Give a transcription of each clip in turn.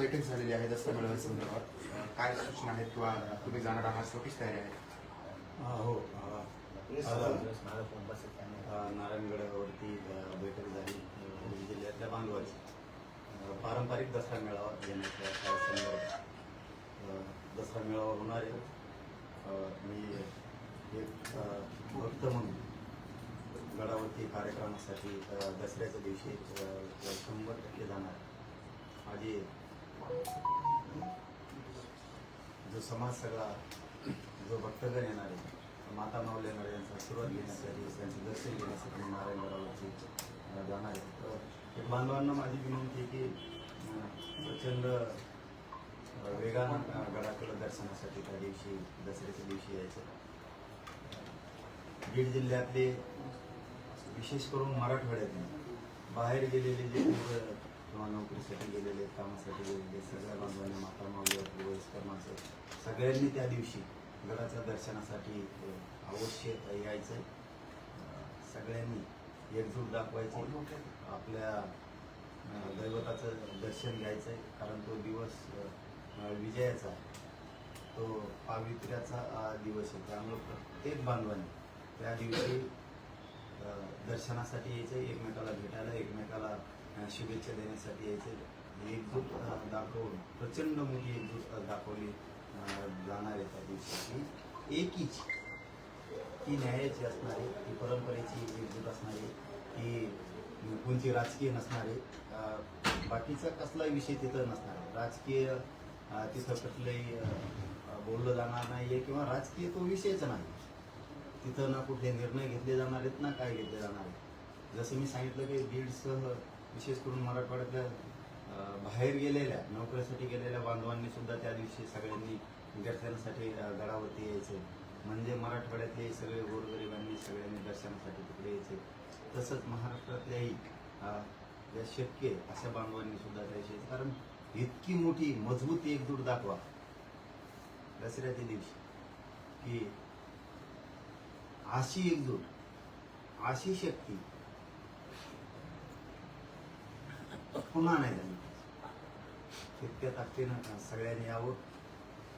बैठक झालेली आहे दसरा मेळाव्या संदर्भात अ, काय सूचना आहेत किंवा तुम्ही जाणार आहात स्वतःच तयारी आहे. हा, नारायणगडावरती बैठक झाली जिल्ह्यातल्या बांधवाची पारंपरिक दसरा मेळावा घेण्याच्या संदर्भात दसरा मेळावा होणार आहे. मी एक भक्त म्हणून गडावरती कार्यक्रमासाठी दसऱ्याच्या दिवशी शंभर टक्के जाणार. माझी जो समाज सगळा जो भक्तगण येणार आहे माता माऊल येणार आहे यांचा आशीर्वाद घेण्यासाठी त्यांचे दर्शन घेण्यासाठी नारायण नारायणगडावरती जाणार आहे तर एक बांधवांना माझी विनंती आहे की प्रचंड वेगानं गडाकडं दर्शनासाठी त्या दिवशी दसऱ्याच्या दिवशी यायचं. बीड जिल्ह्यातले विशेष करून मराठवाड्यातले बाहेर गेलेले जे किंवा नोकरीसाठी गेलेले कामासाठी गेलेले सगळ्या बांधवांनी माता माऊलीवरती वयस्कर माणसं सगळ्यांनी त्या दिवशी गडाच्या दर्शनासाठी अवश्य यायचं सगळ्यांनी एकजूट दाखवायचं. आपल्या दैवताचं दर्शन घ्यायचं आहे कारण तो दिवस विजयाचा तो पावित्र्याचा दिवस आहे. त्यामुळं प्रत्येक बांधवांनी त्या दिवशी दर्शनासाठी यायचं एकमेकाला भेटायला एकमेकाला शुभेच्छा देण्यासाठी यायचे एकजूट दाखवून प्रचंड मोठी एकजूट दाखवली जाणार आहे त्या दिवशी एकीच ती न्यायाची असणारी ती परंपरेची एकजूट असणारी ती कोणती राजकीय नसणारे बाकीचा कसलाही विषय तिथं नसणार आहे. राजकीय तिथं कुठलंही बोललं जाणार नाही आहे किंवा राजकीय तो विषयच नाही. तिथं ना कुठले निर्णय घेतले जाणार आहेत ना काय घेतले जाणार आहे जसं मी सांगितलं की बीडसह विशेष करून मराठवाड्यातल्या बाहेर गेलेल्या नोकरीसाठी गेलेल्या बांधवांनी सुद्धा त्या दिवशी सगळ्यांनी दर्शनासाठी गडावरती यायचे. म्हणजे मराठवाड्यातले सगळे गोरगरिबांनी सगळ्यांनी दर्शनासाठी तिकडे यायचे. तसंच महाराष्ट्रातल्याही ज्या शक्य आहे अशा बांधवांनी सुद्धा द्यायचे कारण इतकी मोठी मजबूत एकजूट दाखवा. दसऱ्याच्या दिवशी. की अशी एकजूट अशी शक्ती पुन्हा नाही झाली तितक्या ताकदीनं सगळ्यांनी यावं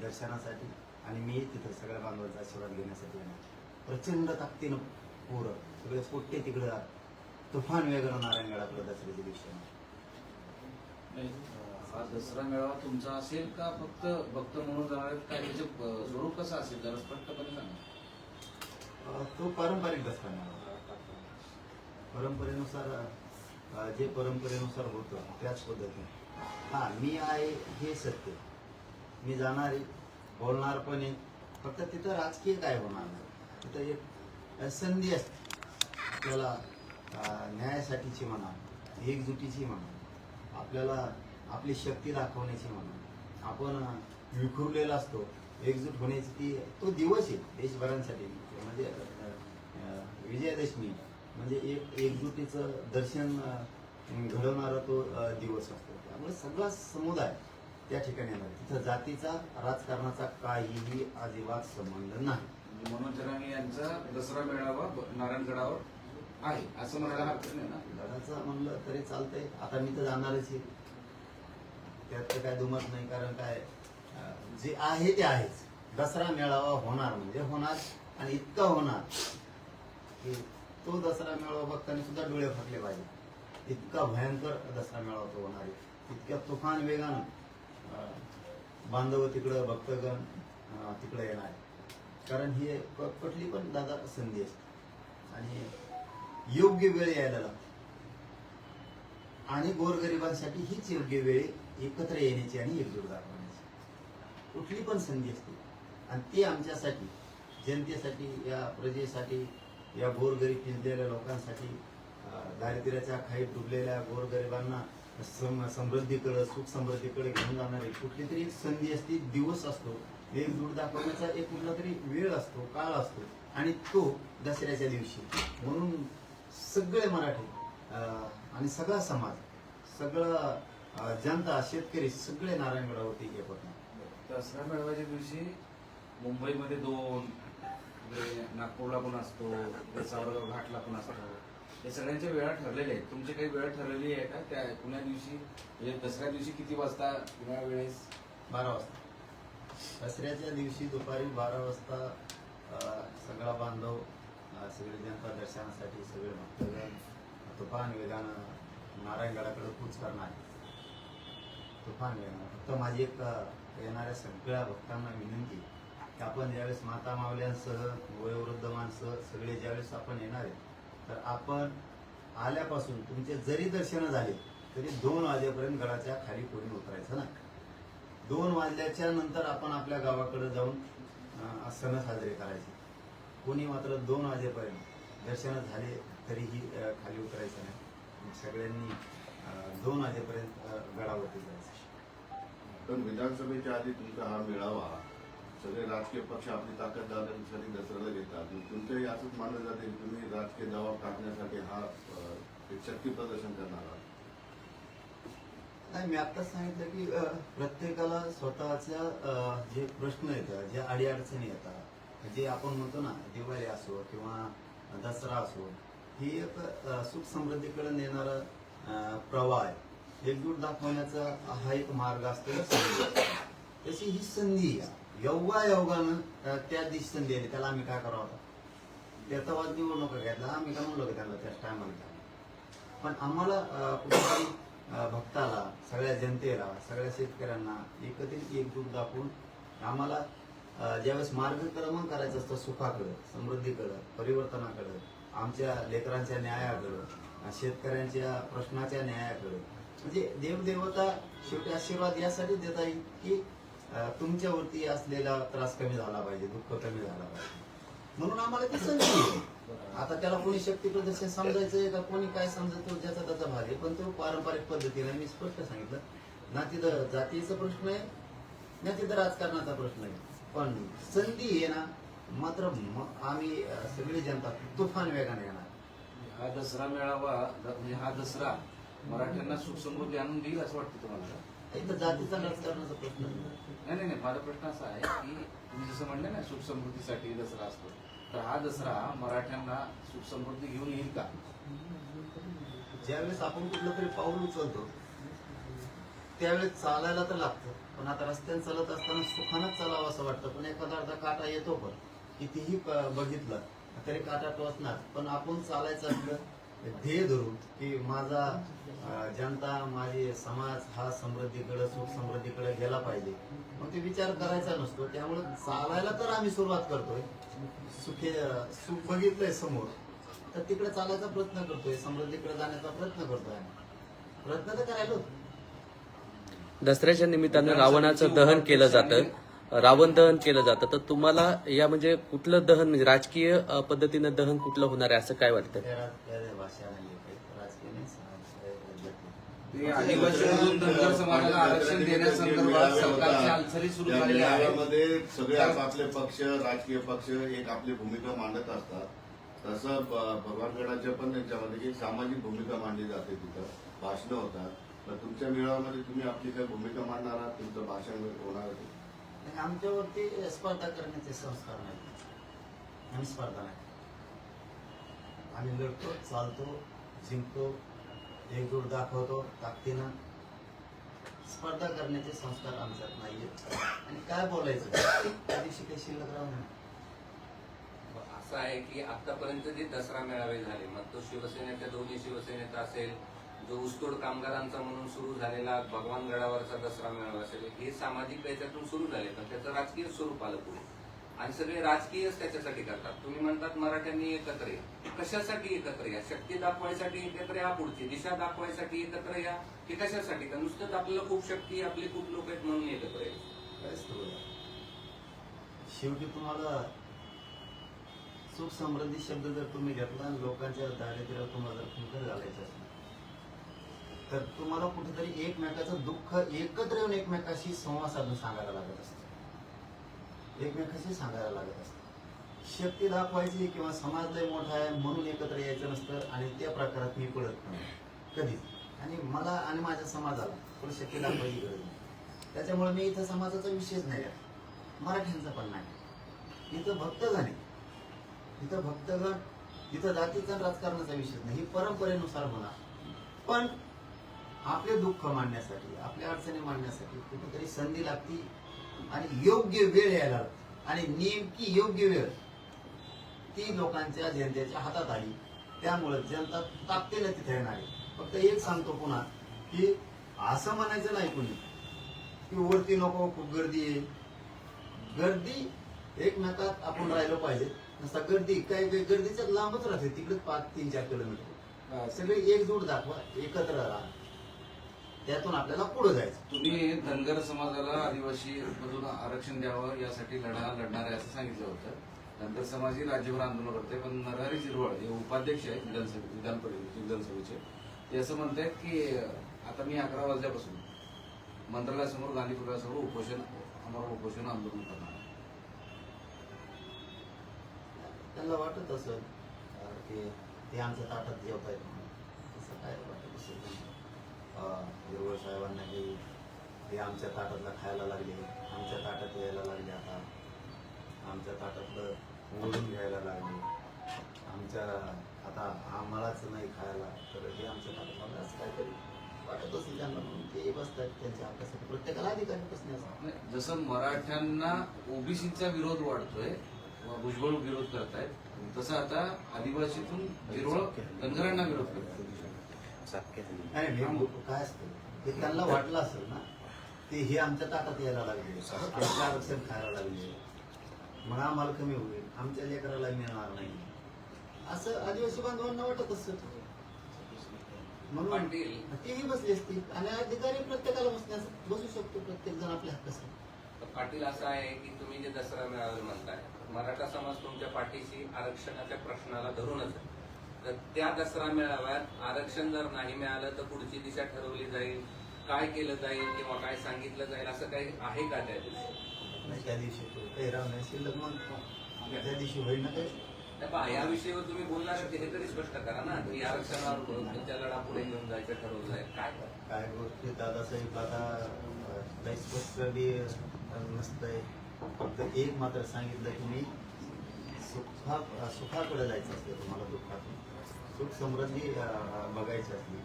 दर्शनासाठी आणि मी तिथं सगळ्या बांधवांचा आशीर्वाद घेण्यासाठी येणार प्रचंड ताकदीनं पोरं सगळे पोट्टे तिकडं तुफान वेगळं नारायणगडाकडं दसऱ्याच्या दिवशी येणार. हा दसरा मेळावा तुमचा असेल का फक्त भक्त म्हणून जाणार काय त्याचे स्वरूप कसं असेल जरा स्पष्टपणे सांगा तो पारंपरिक दसरा मेळावा परंपरेनुसार जे परंपरेनुसार होतं त्याच पद्धतीने. हां मी आहे हे सत्य. मी जाणार आहे बोलणार पण आहे. फक्त तिथं राजकीय काय होणार नाही. तिथं एक संधी असते. आपल्याला न्यायासाठीची म्हणा एकजुटीची म्हणा आपल्याला आपली शक्ती दाखवण्याची म्हणा. आपण विखुरलेला असतो. एकजूट होण्याची ती तो दिवस आहे देशभरांसाठी. म्हणजे विजयादशमी. म्हणजे एक एकजुटीचं दर्शन घडवणारा तो दिवस असतो. त्यामुळे सगळा समुदाय त्या ठिकाणी येणार तिथं जातीचा राजकारणाचा काहीही अजिबात संबंध नाही. म्हणजे मनोज जरांगे यांचा दसरा मेळावा नारायणगडावर आहे असं म्हणायला हरकत नाही ना? लढाचं म्हणलं तरी चालतंय. आता मी तर जाणारच आहे. त्यात तर काय दुमत नाही कारण काय जे आहे ते आहेच. दसरा मेळावा होणार म्हणजे होणार आणि इतका होणार की तो दसरा मेळावा बघताना सुद्धा डोळे फाटले पाहिजे. इतका भयंकर दसरा मेळावा तो होणार आहे. इतक्या तुफान वेगानं बांधव तिकडं भक्तगण तिकडं येणार आहे कारण ही कुठली पण दादा संधी असते. आणि योग्य वेळ यायला लागते. आणि गोरगरिबांसाठी हीच योग्य वेळ एकत्र येण्याची आणि एकजूट दाखवण्याची कुठली पण संधी असते. आणि ती आमच्यासाठी जनतेसाठी या प्रजेसाठी या गोरगरीब पिंजलेल्या लोकांसाठी दारिद्र्याच्या खाईत डुबलेल्या गोरगरिबांना सम समृद्धीकडे सुख समृद्धीकडे घेऊन जाणारी कुठली तरी संधी असते दिवस असतो. एकजूट दाखवण्याचा एक कुठला तरी वेळ असतो काळ असतो. आणि तो दसऱ्याच्या दिवशी. म्हणून सगळे मराठी आणि सगळा समाज सगळं जनता शेतकरी सगळे नारायणगडावरती हे होते दसरा मेळाव्याच्या दिवशी मुंबईमध्ये दोन इकडे नागपूरला पण असतो इकडे सावरगाव घाटला पण असतो. हे सगळ्यांच्या वेळा ठरलेल्या आहेत. तुमची काही वेळ ठरलेली आहे का? त्या पुण्या दिवशी म्हणजे दसऱ्या दिवशी किती वाजता या वेळेस? बारा वाजता. दसऱ्याच्या दिवशी दुपारी बारा वाजता सगळा बांधव सगळे जनता दर्शनासाठी सगळे भक्तगण तुफान वेगानं नारायणगडाकडे कूच करणार आहे. तुफान वेगानं. फक्त माझी एक येणाऱ्या सगळ्या भक्तांना विनंती की आपण ज्यावेळेस माता मावल्यांसह वयोवृद्ध माणसं सगळे ज्यावेळेस आपण येणार आहे तर आपण आल्यापासून तुमचे जरी दर्शन झाले तरी दोन वाजेपर्यंत गडाच्या खाली कोणी उतरायचं नाही. दोन वाजल्याच्या नंतर आपण आपल्या गावाकडे जाऊन सण साजरे करायचे. कोणी मात्र दोन वाजेपर्यंत दर्शन झाले तरीही खाली उतरायचं नाही. सगळ्यांनी दोन वाजेपर्यंत गडावरती जायचं. पण विधानसभेच्या आधी तुमचा हा मेळावा सगळे राजकीय पक्ष आपली ताकद दाखवण्यासाठी दसऱ्याला घेतात. तुमचंही असंच मानलं जाते की तुम्ही राजकीय दबाव टाकण्यासाठी हा एक शक्ती प्रदर्शन करणार आहात. नाही मी आत्ताच सांगितलं की प्रत्येकाला स्वतःच्या जे प्रश्न येतात जे अडीअडचणी येतात जे आपण म्हणतो ना दिवाळी असो किंवा दसरा असो ही एक सुख समृद्धीकडे नेणारा प्रवाह आहे. एकजूट दाखवण्याचा हा एक मार्ग असतो. तशी ही संधी आहे. योगा योगानं त्या दिवशी संधी आली त्याला आम्ही काय करावं त्याचा वाद निवडणुका घेतला आम्ही काय म्हणलो त्याला त्याच टायमाला पण आम्हाला कुठेतरी भक्ताला सगळ्या जनतेला सगळ्या शेतकऱ्यांना एकत्रित एकजूट दाखवून आम्हाला ज्यावेळेस मार्गक्रमण करायचं असतं सुखाकडं समृद्धीकडं परिवर्तनाकडं आमच्या लेकरांच्या न्यायाकडं शेतकऱ्यांच्या प्रश्नाच्या न्यायाकडं म्हणजे देवदेवता शेवटी आशीर्वाद यासाठी देता येईल की तुमच्यावरती असलेला त्रास कमी झाला पाहिजे दुःख कमी झाला पाहिजे. म्हणून आम्हाला ती संधी आता त्याला कोणी शक्ती प्रदर्शन समजायचंय का कोणी काय समजतो ज्याचा त्याचा भाग आहे. पण तो पारंपरिक पद्धतीने मी स्पष्ट सांगितलं ना तिथं जातीचा प्रश्न आहे ना तिथं राजकारणाचा प्रश्न आहे. पण संधी आहे ना मात्र आम्ही सगळी जनता तुफान वेगाने येणार. हा दसरा मेळावा म्हणजे हा दसरा मराठ्यांना सुख समृद्धी आणून देईल असं वाटतं तुम्हाला? इथं जातीचा राजकारणाचा प्रश्न नाही. नाही नाही. माझा प्रश्न असा आहे की तुम्ही जसं म्हणले ना सुख समृद्धीसाठी दसरा असतो. तर हा दसरा मराठ्यांना सुख समृद्धी घेऊन येईल का? ज्यावेळेस आपण कुठलं तरी पाऊल उचलतो त्यावेळेस चालायला तर लागतं. पण आता रस्त्याने चालत असताना सुखानच चालावं असं वाटतं. पण एखादा अर्धा काटा येतो पण. कितीही बघितलं तरी काटा टोचणार. पण आपण चालायचं असलं ध्येय धरून की माझा जनता माझे समाज हा समृद्धीकडे सुख समृद्धीकडे गेला पाहिजे. मग ते विचार करायचा नसतो. त्यामुळे चालायला तर आम्ही सुरुवात करतोय. सुखे सुख बघितलंय समोर तर तिकडे चालायचा प्रयत्न करतोय. समृद्धीकडे जाण्याचा प्रयत्न करतोय प्रयत्न तर करायलो दसऱ्याच्या निमित्तानं रावणाचं दहन केलं जातं. रावण दहन केलं जातं. तर तुम्हाला या म्हणजे कुठलं दहन म्हणजे राजकीय पद्धतीनं दहन कुठलं होणार आहे असं काय वाटतं सगळे आपापले पक्ष राजकीय पक्ष एक आपली भूमिका मांडत असतात. तसं भगवानगडाच्या पण याच्यामध्ये एक सामाजिक भूमिका मांडली जाते तिथं. भाषणं होतात. तर तुमच्या मेळाव्यामध्ये तुम्ही आपली काही भूमिका मांडणार आहात? तुमचं भाषण होणार आहे. आणि आमच्यावरती स्पर्धा करण्याचे संस्कार नाही आम्ही स्पर्धा नाही आम्ही लढतो चालतो जिंकतो एकजूट दाखवतो ताकदीनं. स्पर्धा करण्याचे संस्कार आमच्यात नाहीये आणि काय बोलायचं? त्या दिवशी काही शिल्लक राहू नये. असं आहे की आतापर्यंत जे दसरा मेळावे झाले मग तो शिवसेनेच्या दोन्ही शिवसेनेचा असेल जो ऊसतोड कामगारांचा म्हणून सुरू झालेला भगवान गडावरचा दसरा मेळावा असेल हे सामाजिक याच्यातून सुरू झाले पण त्याचं राजकीय स्वरूप आलं पुढे. आणि सगळे राजकीयच त्याच्यासाठी करतात. तुम्ही म्हणतात मराठ्यांनी एकत्र या. कशासाठी एकत्र या? शक्ती दाखवायसाठी एकत्र या पुढची दिशा दाखवायसाठी एकत्र या? की कशासाठी? का नुसतंच आपल्याला खूप शक्ती आपली खूप लोक आहेत म्हणून एकत्र या? शेवटी तुम्हाला सुख समृद्धी शब्द जर तुम्ही घेतला आणि लोकांच्या दारिद्र्यावर तुम्हाला जर फुंकर घालायचं असेल तर तुम्हाला कुठेतरी एकमेकाचं दुःख एकत्र येऊन एकमेकाशी संवाद साधून सांगायला लागत असतं. एकमेकाशी सांगायला लागत असतं. शक्ती दाखवायची किंवा समाज लय मोठा आहे म्हणून एकत्र यायचं नसतं आणि त्या प्रकारात मी पडत नाही. कधीच. आणि मला आणि माझ्या समाजाला थोडी शक्ती दाखवायची गरज नाही. त्याच्यामुळे मी इथं समाजाचा विषयच नाही आहे. मराठ्यांचा पण नाही. इथं भक्तगण आहे इथं भक्तगण इथं जातीचा राजकारणाचा विषय नाही. ही परंपरेनुसार होणार पण आपले दुःख मांडण्यासाठी आपल्या अडचणी मांडण्यासाठी कुठेतरी संधी लागती आणि योग्य वेळ यायला लागते. आणि नेमकी योग्य वेळ ती लोकांच्या जनतेच्या हातात आली. त्यामुळे जनता ताकदीने तिथे येणार आहे. फक्त एक सांगतो पुन्हा की असं म्हणायचं नाही कुणी की वरती नको खूप गर्दी आहे. गर्दी एकमेकात आपण राहिलो पाहिजे. नसता गर्दी काही काही गर्दीच्या लांबच राहते. तिकडे पाच तीन चार किलोमीटर. सगळे एकजूट दाखवा एकत्र राहा. त्यातून आपल्याला पुढे जायचं. तुम्ही धनगर समाजाला आदिवासी मधून आरक्षण द्यावं यासाठी लढा लढणार आहे असं सांगितलं होतं. धनगर समाज ही राज्यभर आंदोलन करते पण नरहरी जिरवळ हे उपाध्यक्ष आहेत विधानसभे विधान परिषदेचे विधानसभेचे ते असं म्हणतायत की आता मी अकरा वाजल्यापासून मंत्रालयासमोर गांधी पुतळ्यासमोर उपोषण आम्हाला उपोषण आंदोलन करणार. त्यांना वाटत असेल की ते आमच्या ताटात जेवतायत म्हणून. तसं काय वाटत असेल देवळ अं, साहेबांना हे हे आमच्या ताटातला खायला लागले. आमच्या ताटात यायला लागले आता. आमच्या ताटातलं ओढून घ्यायला लागले. आमच्या आता आम्हालाच नाही खायला. तर हे आमच्या ताटातला असं काहीतरी वाटत असेल त्यांना म्हणून ते बसतात त्यांच्या अभ्यासाठी प्रत्येकाला अधिकारी बसण्याचा नाही, जसं मराठ्यांना ओबीसीचा विरोध वाढतोय भुजबळ विरोध करतायत तसं आता आदिवासीतून जिरवळ धनगरांना विरोध करतात नाही नाही, काय असतं ते त्यांना वाटलं असेल ना ते हे आमच्या ताटात यायला लागले. त्यांचं आरक्षण खायला लागले. मग आम्हाला कमी होईल. आमच्या लेकराला मिळणार नाही. असं आदिवासी बांधवांना वाटत असत. म्हणून पाटील. तेही बसले असतील आणि अधिकारी प्रत्येकाला बसण्यास बसू शकतो प्रत्येक जण आपल्या हक्कासाठी. तर पाटील असं आहे की तुम्ही जे दसरा मेळावे म्हणताय मराठा समाज तुमच्या पाठीशी आरक्षणाच्या प्रश्नाला धरूनच आहे. तर त्या दसरा मेळाव्यात आरक्षण जर नाही मिळालं तर पुढची दिशा ठरवली जाईल. काय केलं जाईल किंवा काय सांगितलं जाईल असं काही आहे का त्या दिवशी? त्या दिवशी त्या दिवशी होईल ना काही नाही बा, या विषयावर तुम्ही बोलणार आहे हे तरी स्पष्ट करा ना. की आरक्षणावर तुमच्या लढा पुढे घेऊन जायचं ठरवलं जाईल काय काय गोष्टी? दादासाहेब अं, काही स्पष्ट बी नसतंय फक्त एक मात्र सांगितलं की मी सुखा सुखाकडे जायचं असलं तुम्हाला दुःखातून. सुख समृद्धी बघायची असली.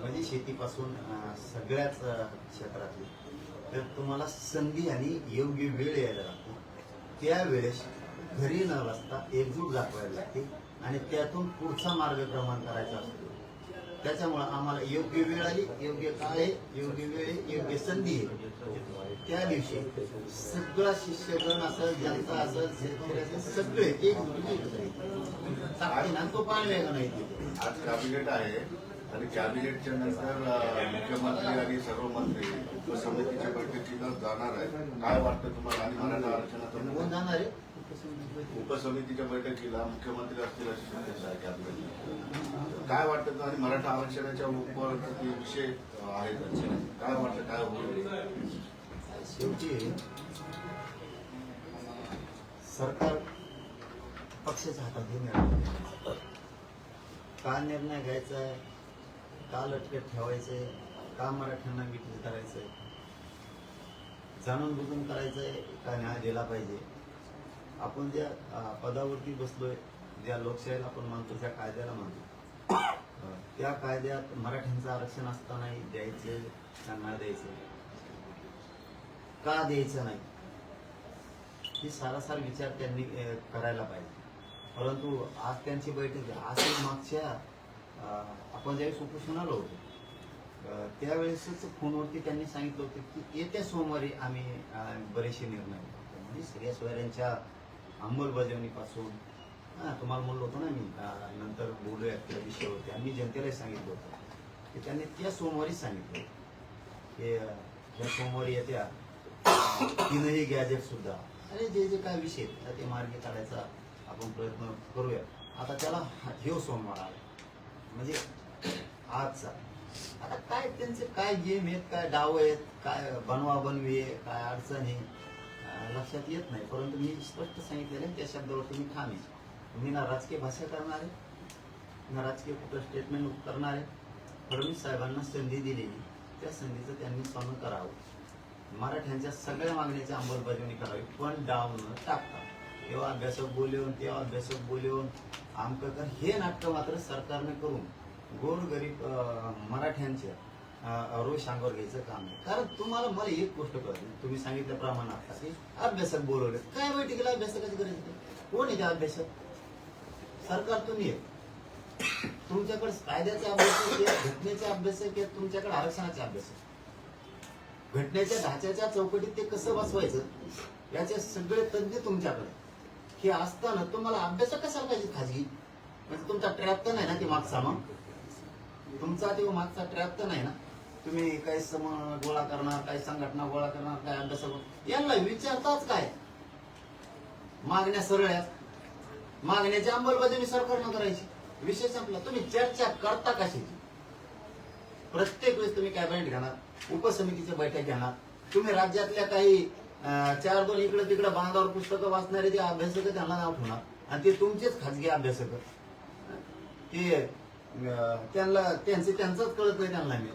म्हणजे शेतीपासून सगळ्याच क्षेत्रातली. तर तुम्हाला संधी आणि योग्य वेळ यायला लागते. त्यावेळेस घरी न बसता एकजूट दाखवायला लागते आणि त्यातून पुढचा मार्गक्रमण करायचा असतो. त्याच्यामुळं आम्हाला योग्य वेळ आली योग्य काळ आहे योग्य वेळ आहे योग्य संधी आहे. त्या दिवशी सगळा शिष्यगण असेल जनता असेल शेतकरी असेल सगळे एक ना तो पाणी वेगळा नाही तिथे. आज कॅबिनेट आहे आणि कॅबिनेटच्या नंतर मुख्यमंत्री आणि सर्व मंत्री उपसमितीच्या बैठकीला जाणार आहे काय वाटतं तुम्हाला? आणि मराठा आहे? उपसमितीच्या बैठकीला मुख्यमंत्री असतील अशी शक्यता आहे कॅबिनेट काय वाटतं आणि मराठा आरक्षणाच्या उपर विषय आहेत काय वाटतं? काय होईल शेवटी सरकार पक्षाच्या हातात घ्यायचा. का निर्णय घ्यायचा आहे? का लटकत ठेवायचंय का मराठ्यांना विकली करायचंय जाणून बुजून करायचंय का न्याय दिला पाहिजे? आपण ज्या पदावरती बसलोय ज्या लोकशाहीला आपण मानतो त्या कायद्याला मानतो. त्या कायद्यात मराठ्यांचं आरक्षण असतानाही द्यायचे त्यांना द्यायचे? का द्यायचं नाही? ही सारासार विचार त्यांनी करायला पाहिजे. परंतु आज त्यांची बैठक आहे. आज ते मागच्या आपण ज्यावेळेस उपोषणाला होतो त्यावेळेसच फोनवरती त्यांनी सांगितलं होतं की येत्या सोमवारी आम्ही बरेचसे निर्णय घेतो म्हणजे श्रेयस वैर यांच्या अंमलबजावणीपासून हां तुम्हाला म्हणलो होतो ना मी नंतर बोलूया त्या विषयावरती आम्ही जनतेलाही सांगितलं होतं की त्यांनी त्या सोमवारीच सांगितलं होतं की या सोमवारी येत्या तीनही गॅजेट सुद्धा आणि जे जे काय विषय आहेत, ते मार्गी काढायचा आपण प्रयत्न करूया. आता त्याला हा- सोमवार आला म्हणजे आजचा. आता काय त्यांचे काय गेम आहेत काय डाव आहेत काय बनवा बनवी आहे काय अडचण आहे लक्षात येत नाही. परंतु मी स्पष्ट सांगितलेलं आहे त्या शब्दावर तुम्ही ठाम मी ना राजकीय भाषा करणार आहे ना राजकीय कुठं स्टेटमेंट करणार आहे. फडणवीस साहेबांना संधी दिलेली. त्या संधीचं त्यांनी स्वागत करावं. मराठ्यांच्या सगळ्या मागण्याची अंमलबजावणी करावी. पण डाव न टाकता तेव्हा अभ्यासक बोलवून तेव्हा अभ्यासक बोलवून आमकं तर हे नाटकं मात्र सरकारने करून गोरगरीब मराठ्यांच्या अं, रोष अंगावर घ्यायचं काम आहे कारण तुम्हाला मला एक गोष्ट कळते. तुम्ही सांगितल्याप्रमाणे आता की अभ्यासक बोलवले. काय बैठकीला अभ्यासकाची गरज नाही कोण आहे त्या अभ्यासक? सरकार तुम्ही आहे. तुमच्याकडे कायद्याचे अभ्यासक आहेत घटनेचे अभ्यासक आहेत तुमच्याकडे आरक्षणाचे अभ्यासक घटनेच्या ढाच्याच्या चौकटीत ते कसं बसवायचं? याचे सगळे तज्ज्ञ तुमच्याकडे हे असताना तुम्हाला अभ्यासक कशाला पाहिजे खाजगी? म्हणजे तुमचा ट्रॅप तर नाही ना ते मागचा मग? तुमचा ते मागचा ट्रॅप तर नाही ना? तुम्ही काही सम गोळा करणार काही संघटना गोळा करणार काय अभ्यासक यांना विचारताच काय? मागण्या सरळ आहेत. मागण्याची अंमलबजावणी सरकारनं करायची. विषय संपला. तुम्ही चर्चा करता कशाची? प्रत्येक वेळेस तुम्ही कॅबिनेट घेणार उपसमितीची बैठक घेणार. तुम्ही राज्यातल्या काही चार दोन इकडे तिकडे बांधावर पुस्तकं वाचणारे ते अभ्यासक त्यांना नाव ठेवणार आणि ते तुमचेच खाजगी अभ्यासक ते अं, त्यांना त्यांचे त्यांचंच कळत नाही त्यांना. मी